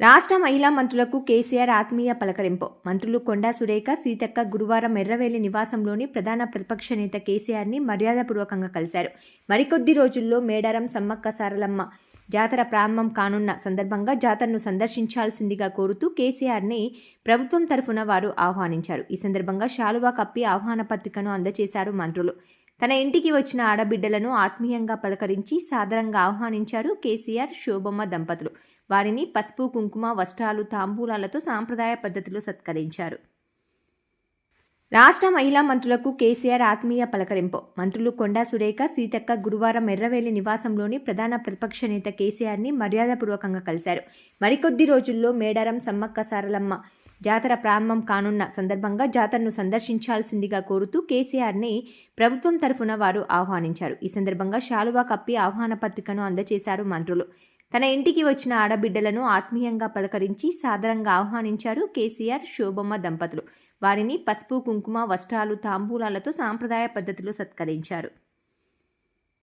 రాష్ట్ర మహిళా మంత్రులకు కేసీఆర్ ఆత్మీయ పలకరింపు. మంత్రులు కొండా సురేఖ సీతక్క గురువారం ఎర్రవేలి నివాసంలోని ప్రధాన ప్రతిపక్ష నేత కేసీఆర్ని మర్యాదపూర్వకంగా కలిశారు. మరికొద్ది రోజుల్లో మేడారం సమ్మక్క సారలమ్మ జాతర ప్రారంభం కానున్న సందర్భంగా జాతరను సందర్శించాల్సిందిగా కోరుతూ కేసీఆర్ని ప్రభుత్వం తరఫున వారు ఆహ్వానించారు. ఈ సందర్భంగా శాలువా కప్పి ఆహ్వాన పత్రికను అందజేశారు మంత్రులు. తన ఇంటికి వచ్చిన ఆడబిడ్డలను ఆత్మీయంగా పలకరించి సాదరంగా ఆహ్వానించారు కేసీఆర్ శోభమ్మ దంపతులు. వారిని పసుపు కుంకుమ వస్త్రాలు తాంబూలాలతో సాంప్రదాయ పద్ధతిలో సత్కరించారు. రాష్ట్ర మహిళా మంత్రులకు కేసీఆర్ ఆత్మీయ పలకరింపు. మంత్రులు కొండా సురేఖ సీతక్క గురువారం ఎర్రవేలి నివాసంలోని ప్రధాన ప్రతిపక్ష నేత కేసీఆర్ని మర్యాదపూర్వకంగా కలిశారు. మరికొద్ది రోజుల్లో మేడారం సమ్మక్క సారలమ్మ జాతర ప్రారంభం కానున్న సందర్భంగా జాతరను సందర్శించాల్సిందిగా కోరుతూ కేసీఆర్ని ప్రభుత్వం తరఫున వారు ఆహ్వానించారు. ఈ సందర్భంగా శాలువా కప్పి ఆహ్వాన పత్రికను అందజేశారు మంత్రులు. తన ఇంటికి వచ్చిన ఆడబిడ్డలను ఆత్మీయంగా పలకరించి సాదరంగా ఆహ్వానించారు కేసీఆర్ శోభమ్మ దంపతులు. వారిని పసుపు కుంకుమ వస్త్రాలు తాంబూలాలతో సాంప్రదాయ పద్ధతిలో సత్కరించారు.